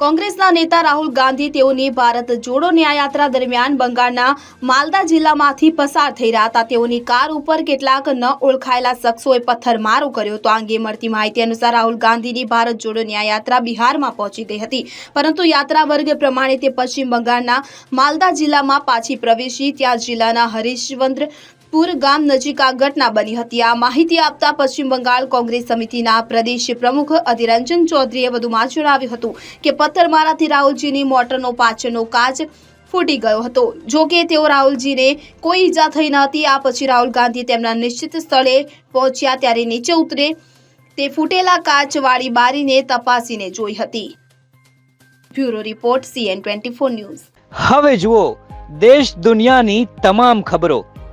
કોંગ્રેસના નેતા રાહુલ ગાંધી તેઓની ભારત જોડો ન્યાયયાત્રા દરમિયાન બંગાળના માલદા જિલ્લામાંથી પસાર થઈ રહ્યા હતા. તેઓની કાર ઉપર કેટલાક ન ઓળખાયેલા શખ્સોએ પથ્થરમારો કર્યો તો આ મળતી માહિતી અનુસાર રાહુલ ગાંધીની ભારત જોડો ન્યાયયાત્રા બિહારમાં પહોંચી ગઈ હતી. પરંતુ યાત્રા વર્ગ પ્રમાણે તે પશ્ચિમ બંગાળના માલદા જિલ્લામાં પાછી પ્રવેશી. ત્યાં જિલ્લાના હરીશવંદ્ર પુર ગામ નજીક આ ઘટના બની હતી. આ માહિતી આપતા પશ્ચિમ બંગાળ કોંગ્રેસ સમિતિના પ્રદેશ પ્રમુખ અધિરંજન ચૌધરીએ વધુમાં જણાવ્યું હતું કે પથ્થરમારાથી રાહુલજીની મોટરનો પાછળનો કાચ ફૂટી ગયો હતો. જો કે તેઓ રાહુલજીને કોઈ ઈજા થઈ ન હતી. આ પછી રાહુલ ગાંધી તેમના નિશ્ચિત સ્થળે પહોંચ્યા ત્યારે નીચે ઉતરે તે ફૂટેલા કાચવાળી બારીને તપાસીને જોઈ હતી. Bureau report CN twenty news. હવે જુઓ, દેશ દુનિયાની તમામ ખબરો.